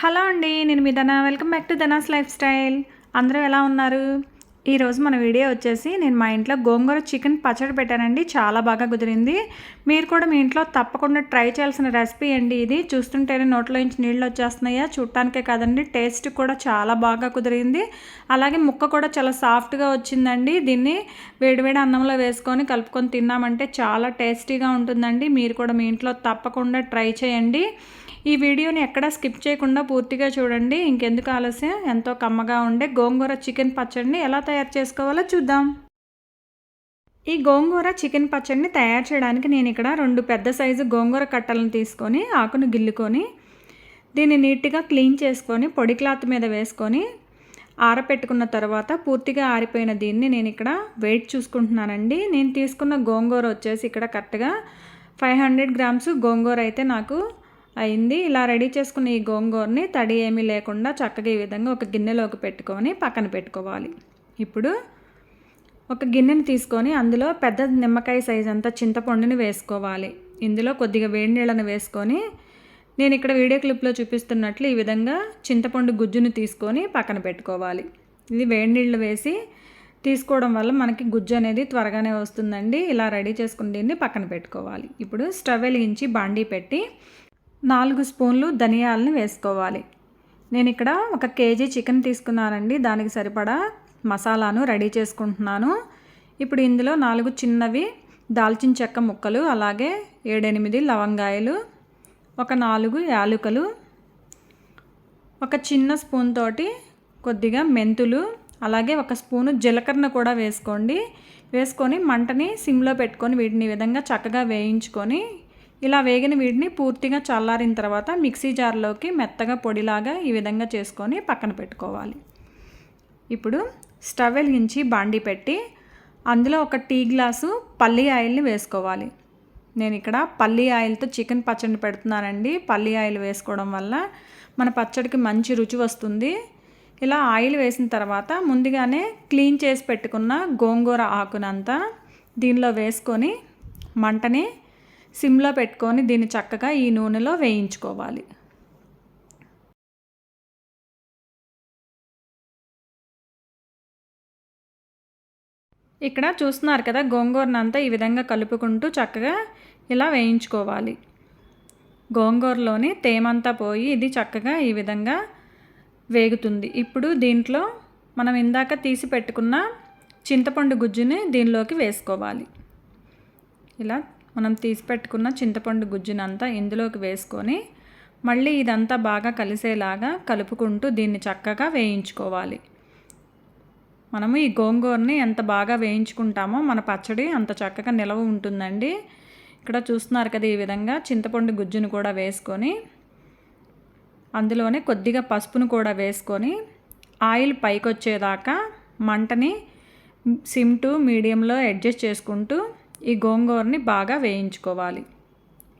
Hello అండి నేను మీ Dhana. Welcome back to Dhana's lifestyle. అందరూ ఎలా ఉన్నారు? ఈరోజు మన వీడియో వచ్చేసి నేను మా ఇంట్లో గోంగూర చికెన్ పచ్చడి పెట్టానండి. చాలా బాగా కుదిరింది. మీరు కూడా మీ ఇంట్లో తప్పకుండా ట్రై చేయాల్సిన రెసిపీ అండి ఇది. చూస్తుంటేనే నోట్లో నుంచి నీళ్ళు వచ్చేస్తున్నాయా? చూడటానికే కాదండి టేస్ట్ కూడా చాలా బాగా కుదిరింది. అలాగే ముక్క కూడా చాలా సాఫ్ట్గా వచ్చిందండి. దీన్ని వేడివేడి అన్నంలో వేసుకొని కలుపుకొని తిన్నామంటే చాలా టేస్టీగా ఉంటుందండి. మీరు కూడా మీ ఇంట్లో తప్పకుండా ట్రై చేయండి. ఈ వీడియోని ఎక్కడా స్కిప్ చేయకుండా పూర్తిగా చూడండి. ఇంకెందుకు ఆలస్యం? ఎంతో కమ్మగా ఉండే గోంగూర చికెన్ పచ్చడిని ఎలా తయారు తయారు చేసుకోవాలో చూద్దాం. ఈ గోంగూర చికెన్ పచ్చడిని తయారు చేయడానికి నేను ఇక్కడ రెండు పెద్ద సైజు గోంగూర కట్టలను తీసుకొని ఆకును గిల్లుకొని దీన్ని నీట్గా క్లీన్ చేసుకొని పొడి క్లాత్ మీద వేసుకొని ఆరపెట్టుకున్న తర్వాత పూర్తిగా ఆరిపోయిన దీన్ని నేను ఇక్కడ వెయిట్ చూసుకుంటున్నానండి. నేను తీసుకున్న గోంగూర వచ్చేసి ఇక్కడ కరెక్ట్గా ఫైవ్ హండ్రెడ్ గ్రామ్స్ గోంగూర అయితే నాకు అయింది. ఇలా రెడీ చేసుకున్న ఈ గోంగూరని తడి ఏమీ లేకుండా చక్కగా ఈ విధంగా ఒక గిన్నెలోకి పెట్టుకొని పక్కన పెట్టుకోవాలి. ఇప్పుడు ఒక గిన్నెని తీసుకొని అందులో పెద్ద నిమ్మకాయ సైజ్ అంతా చింతపండుని వేసుకోవాలి. ఇందులో కొద్దిగా వేడి నీళ్ళని వేసుకొని నేను ఇక్కడ వీడియో క్లిప్లో చూపిస్తున్నట్లు ఈ విధంగా చింతపండు గుజ్జుని తీసుకొని పక్కన పెట్టుకోవాలి. ఇది వేడి నీళ్ళు వేసి తీసుకోవడం వల్ల మనకి గుజ్జు అనేది త్వరగానే వస్తుందండి. ఇలా రెడీ చేసుకుని దీన్ని పక్కన పెట్టుకోవాలి. ఇప్పుడు స్టవ్ వెలిగించి బాండీ పెట్టి నాలుగు స్పూన్లు ధనియాలను వేసుకోవాలి. నేను ఇక్కడ ఒక కేజీ చికెన్ తీసుకున్నానండి. దానికి సరిపడా మసాలాను రెడీ చేసుకుంటున్నాను. ఇప్పుడు ఇందులో నాలుగు చిన్నవి దాల్చిన చెక్క ముక్కలు అలాగే ఏడెనిమిది లవంగాయలు ఒక నాలుగు యాలుకలు ఒక చిన్న స్పూన్ తోటి కొద్దిగా మెంతులు అలాగే ఒక స్పూను జీలకర్ర కూడా వేసుకోండి. వేసుకొని మంటని సిమ్లో పెట్టుకొని వీటిని విధంగా చక్కగా వేయించుకొని ఇలా వేగిన వీటిని పూర్తిగా చల్లారిన తర్వాత మిక్సీ జార్లోకి మెత్తగా పొడిలాగా ఈ విధంగా చేసుకొని పక్కన పెట్టుకోవాలి. ఇప్పుడు స్టవ్ వెలిగించి బాండి పెట్టి అందులో ఒక టీ గ్లాసు పల్లి ఆయిల్ని వేసుకోవాలి. నేను ఇక్కడ పల్లి ఆయిల్తో చికెన్ పచ్చడి పెడుతున్నానండి. పల్లి ఆయిల్ వేసుకోవడం వల్ల మన పచ్చడికి మంచి రుచి వస్తుంది. ఇలా ఆయిల్ వేసిన తర్వాత ముందుగానే క్లీన్ చేసి పెట్టుకున్న గోంగూర ఆకునంతా దీనిలో వేసుకొని మంటని సిమ్లో పెట్టుకొని దీన్ని చక్కగా ఈ నూనెలో వేయించుకోవాలి. ఇక్కడ చూస్తున్నారు కదా గోంగూరనంతా ఈ విధంగా కలుపుకుంటూ చక్కగా ఇలా వేయించుకోవాలి. గోంగూరలోని తేమంతా పోయి ఇది చక్కగా ఈ విధంగా వేగుతుంది. ఇప్పుడు దీంట్లో మనం ఇందాక తీసి పెట్టుకున్న చింతపండు గుజ్జుని దీనిలోకి వేసుకోవాలి. ఇలా మనం తీసి పెట్టుకున్న చింతపండు గుజ్జునంతా ఇందులోకి వేసుకొని మళ్ళీ ఇదంతా బాగా కలిసేలాగా కలుపుకుంటూ దీన్ని చక్కగా వేయించుకోవాలి. మనము ఈ గోంగూరని ఎంత బాగా వేయించుకుంటామో మన పచ్చడి అంత చక్కగా నిలవ ఉంటుందండి. ఇక్కడ చూస్తున్నారు కదా ఈ విధంగా చింతపండు గుజ్జును కూడా వేసుకొని అందులోనే కొద్దిగా పసుపును కూడా వేసుకొని ఆయిల్ పైకి వచ్చేదాకా మంటని సిమ్ టు మీడియంలో అడ్జస్ట్ చేసుకుంటూ ఈ గోంగూరని బాగా వేయించుకోవాలి.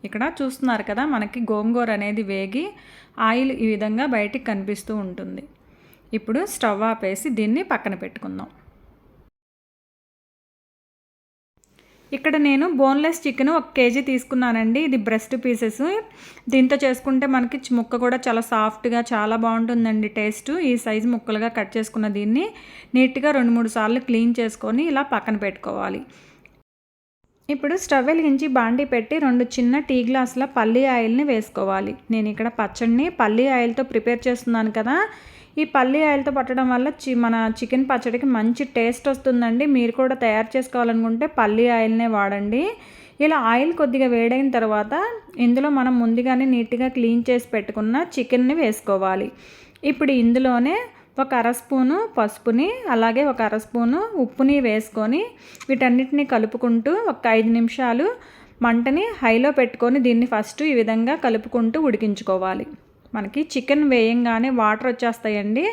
ఇక్కడ చూస్తున్నారు కదా మనకి గోంగూర అనేది వేగి ఆయిల్ ఈ విధంగా బయటికి కనిపిస్తూ ఉంటుంది. ఇప్పుడు స్టవ్ ఆపేసి దీన్ని పక్కన పెట్టుకుందాం. ఇక్కడ నేను బోన్లెస్ చికెన్ ఒక కేజీ తీసుకున్నానండి. ఇది బ్రెస్ట్ పీసెస్. దీంతో చేసుకుంటే మనకి ముక్క కూడా చాలా సాఫ్ట్గా చాలా బాగుంటుందండి టేస్ట్. ఈ సైజు ముక్కలుగా కట్ చేసుకున్న దీన్ని నీట్గా రెండు మూడు సార్లు క్లీన్ చేసుకొని ఇలా పక్కన పెట్టుకోవాలి. ఇప్పుడు స్టవ్ వెలిగించి బాండి పెట్టి రెండు చిన్న టీ గ్లాసుల పల్లి ఆయిల్ని వేసుకోవాలి. నేను ఇక్కడ పచ్చడిని పల్లి ఆయిల్తో ప్రిపేర్ చేస్తున్నాను కదా. ఈ పల్లి ఆయిల్తో పట్టడం వల్ల చి మన చికెన్ పచ్చడికి మంచి టేస్ట్ వస్తుందండి. మీరు కూడా తయారు చేసుకోవాలనుకుంటే పల్లి ఆయిల్నే వాడండి. ఇలా ఆయిల్ కొద్దిగా వేడైన తర్వాత ఇందులో మనం ముందుగానే నీట్గా క్లీన్ చేసి పెట్టుకున్న చికెన్ని వేసుకోవాలి. ఇప్పుడు ఇందులోనే ఒక అర స్పూను పసుపుని అలాగే ఒక అర స్పూను ఉప్పుని వేసుకొని వీటన్నిటిని కలుపుకుంటూ ఒక ఐదు నిమిషాలు మంటని హైలో పెట్టుకొని దీన్ని ఫస్ట్ ఈ విధంగా కలుపుకుంటూ ఉడికించుకోవాలి. మనకి చికెన్ వేయంగానే వాటర్ వచ్చేస్తాయండి.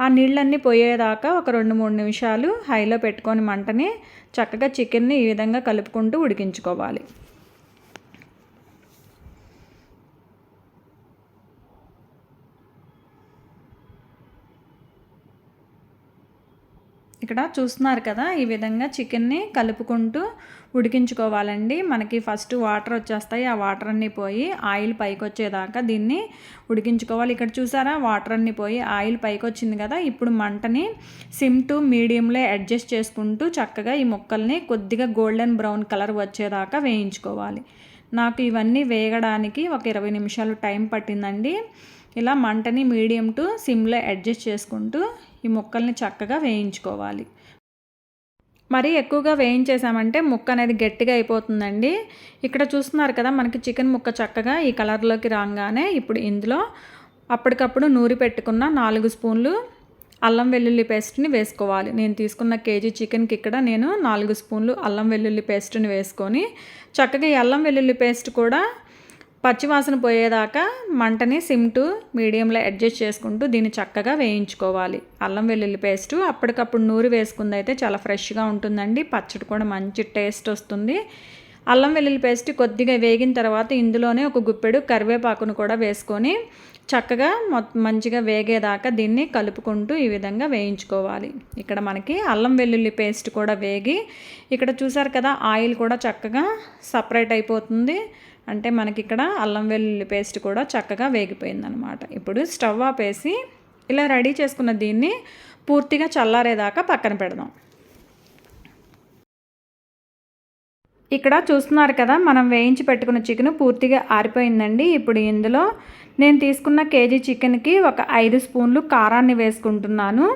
ఆ నీళ్ళన్నీ పోయేదాకా ఒక రెండు మూడు నిమిషాలు హైలో పెట్టుకొని మంటని చక్కగా చికెన్ని ఈ విధంగా కలుపుకుంటూ ఉడికించుకోవాలి. ఇక్కడ చూస్తున్నారు కదా ఈ విధంగా చికెన్ని కలుపుకుంటూ ఉడికించుకోవాలండి. మనకి ఫస్ట్ వాటర్ వచ్చేస్తాయి ఆ వాటర్ అన్నీ పోయి ఆయిల్ పైకి వచ్చేదాకా దీన్ని ఉడికించుకోవాలి. ఇక్కడ చూసారా వాటర్ అన్నీ పోయి ఆయిల్ పైకి వచ్చింది కదా ఇప్పుడు మంటని సిమ్ టు మీడియంలో అడ్జస్ట్ చేసుకుంటూ చక్కగా ఈ ముక్కల్ని కొద్దిగా గోల్డెన్ బ్రౌన్ కలర్ వచ్చేదాకా వేయించుకోవాలి. నాకు ఇవన్నీ వేగడానికి ఒక ఇరవై నిమిషాలు టైం పట్టిందండి. ఇలా మంటని మీడియం టు సిమ్లో అడ్జస్ట్ చేసుకుంటూ ఈ ముక్కల్ని చక్కగా వేయించుకోవాలి. మరీ ఎక్కువగా వేయించేసామంటే ముక్క అనేది గట్టిగా అయిపోతుందండి. ఇక్కడ చూస్తున్నారు కదా మనకి చికెన్ ముక్క చక్కగా ఈ కలర్లోకి రాగానే ఇప్పుడు ఇందులో అప్పటికప్పుడు నూరి పెట్టుకున్న నాలుగు స్పూన్లు అల్లం వెల్లుల్లి పేస్ట్ని వేసుకోవాలి. నేను తీసుకున్న కేజీ చికెన్కి ఇక్కడ నేను నాలుగు స్పూన్లు అల్లం వెల్లుల్లి పేస్ట్ని వేసుకొని చక్కగా ఈ అల్లం వెల్లుల్లి పేస్ట్ కూడా పచ్చివాసన పోయేదాకా మంటని సిమ్ టు మీడియంలో అడ్జస్ట్ చేసుకుంటూ దీన్ని చక్కగా వేయించుకోవాలి. అల్లం వెల్లుల్లి పేస్టు అప్పటికప్పుడు నూరు వేసుకుంది అయితే చాలా ఫ్రెష్గా ఉంటుందండి. పచ్చడి కూడా మంచి టేస్ట్ వస్తుంది. అల్లం వెల్లుల్లి పేస్ట్ కొద్దిగా వేగిన తర్వాత ఇందులోనే ఒక గుప్పెడు కరివేపాకును కూడా వేసుకొని చక్కగా మంచిగా వేగేదాకా దీన్ని కలుపుకుంటూ ఈ విధంగా వేయించుకోవాలి. ఇక్కడ మనకి అల్లం వెల్లుల్లి పేస్ట్ కూడా వేగి ఇక్కడ చూసారు కదా ఆయిల్ కూడా చక్కగా సపరేట్ అయిపోతుంది. అంటే మనకి ఇక్కడ అల్లం వెల్లుల్లి పేస్ట్ కూడా చక్కగా వేగిపోయిందనమాట. ఇప్పుడు స్టవ్ ఆపేసి ఇలా రెడీ చేసుకున్న దీన్ని పూర్తిగా చల్లారేదాకా పక్కన పెడదాం. ఇక్కడ చూస్తున్నారు కదా మనం వేయించి పెట్టుకున్న చికెన్ పూర్తిగా ఆరిపోయిందండి. ఇప్పుడు ఇందులో నేను తీసుకున్న కేజీ చికెన్కి ఒక ఐదు స్పూన్లు కారాన్ని వేసుకుంటున్నాను.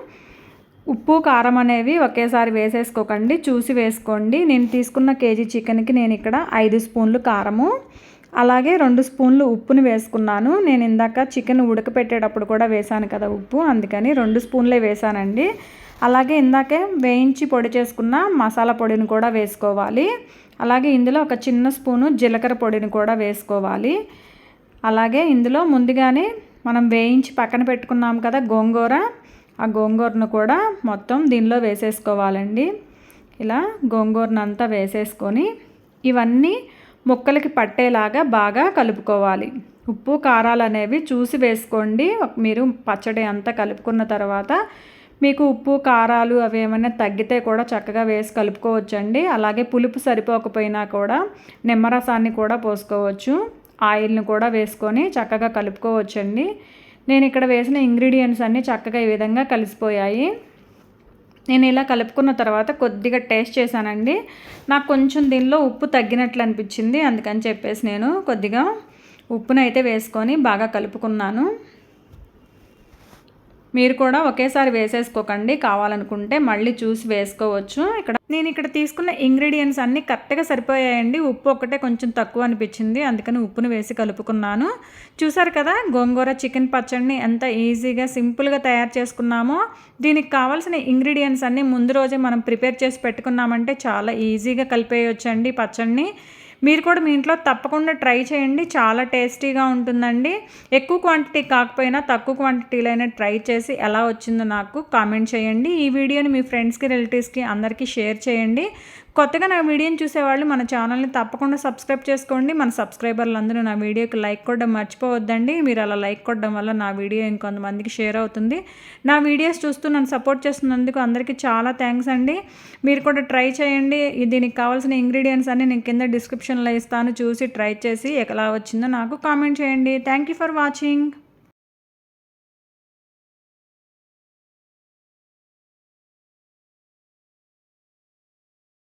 ఉప్పు కారం అనేవి ఒకేసారి వేసేసుకోకండి. చూసి వేసుకోండి. నేను తీసుకున్న కేజీ చికెన్కి నేను ఇక్కడ ఐదు స్పూన్లు కారము అలాగే రెండు స్పూన్లు ఉప్పుని వేసుకున్నాను. నేను ఇందాక చికెన్ ఉడకపెట్టేటప్పుడు కూడా వేశాను కదా ఉప్పు అందుకని రెండు స్పూన్లే వేశానండి. అలాగే ఇందాకే వేయించి పొడి చేసుకున్న మసాలా పొడిని కూడా వేసుకోవాలి. అలాగే ఇందులో ఒక చిన్న స్పూను జీలకర్ర పొడిని కూడా వేసుకోవాలి. అలాగే ఇందులో ముందుగానే మనం వేయించి పక్కన పెట్టుకున్నాం కదా గోంగూర ఆ గోంగూరను కూడా మొత్తం దీనిలో వేసేసుకోవాలండి. ఇలా గోంగూరను అంతా వేసేసుకొని ఇవన్నీ ముక్కలకి పట్టేలాగా బాగా కలుపుకోవాలి. ఉప్పు కారాలు అనేవి చూసి వేసుకోండి. మీరు పచ్చడి అంతా కలుపుకున్న తర్వాత మీకు ఉప్పు కారాలు అవి ఏమైనా తగ్గితే కూడా చక్కగా వేసి కలుపుకోవచ్చండి. అలాగే పులుపు సరిపోకపోయినా కూడా నిమ్మరసాన్ని కూడా పోసుకోవచ్చు. ఆయిల్ని కూడా వేసుకొని చక్కగా కలుపుకోవచ్చండి. నేను ఇక్కడ వేసిన ఇంగ్రీడియంట్స్ అన్నీ చక్కగా ఈ విధంగా కలిసిపోయాయి. నేను ఇలా కలుపుకున్న తర్వాత కొద్దిగా టేస్ట్ చేశానండి. నాకు కొంచెం దీనిలో ఉప్పు తగ్గినట్లు అనిపించింది అందుకని చెప్పేసి నేను కొద్దిగా ఉప్పునైతే వేసుకొని బాగా కలుపుకున్నాను. మీరు కూడా ఒకేసారి వేసేసుకోకండి. కావాలనుకుంటే మళ్ళీ చూసి వేసుకోవచ్చు. ఇక్కడ నేను ఇక్కడ తీసుకున్న ఇంగ్రీడియంట్స్ అన్నీ కరెక్ట్గా సరిపోయాయండి. ఉప్పు ఒకటే కొంచెం తక్కువ అనిపించింది. అందుకని ఉప్పును వేసి కలుపుకున్నాను. చూసారు కదా గోంగూర చికెన్ పచ్చడిని ఎంత ఈజీగా సింపుల్గా తయారు చేసుకున్నామో. దీనికి కావాల్సిన ఇంగ్రీడియంట్స్ అన్నీ ముందు రోజే మనం ప్రిపేర్ చేసి పెట్టుకున్నామంటే చాలా ఈజీగా కలిపేయొచ్చండి పచ్చడిని. మీరు కూడా మీ ఇంట్లో తప్పకుండా ట్రై చేయండి. చాలా టేస్టీగా ఉంటుందండి. ఎక్కువ క్వాంటిటీ కాకపోయినా తక్కువ క్వాంటిటీలో అయినా ట్రై చేసి ఎలా వచ్చిందో నాకు కామెంట్ చేయండి. ఈ వీడియోని మీ ఫ్రెండ్స్కి రిలేటివ్స్కి అందరికీ షేర్ చేయండి. కొత్తగా నా వీడియోని చూసేవాళ్ళు మన ఛానల్ని తప్పకుండా సబ్స్క్రైబ్ చేసుకోండి. మన సబ్స్క్రైబర్లు అందరూ నా వీడియోకి లైక్ కొట్టడం మర్చిపోవద్దండి. మీరు అలా లైక్ కొట్టడం వల్ల నా వీడియో ఇంకొంతమందికి షేర్ అవుతుంది. నా వీడియోస్ చూస్తూ నన్ను సపోర్ట్ చేస్తున్నందుకు అందరికీ చాలా థ్యాంక్స్ అండి. మీరు కూడా ట్రై చేయండి. దీనికి కావాల్సిన ఇంగ్రీడియంట్స్ అన్ని నేను కింద డిస్క్రిప్షన్లో ఇస్తాను. చూసి ట్రై చేసి ఎలా వచ్చిందో నాకు కామెంట్ చేయండి. Thank you for watching.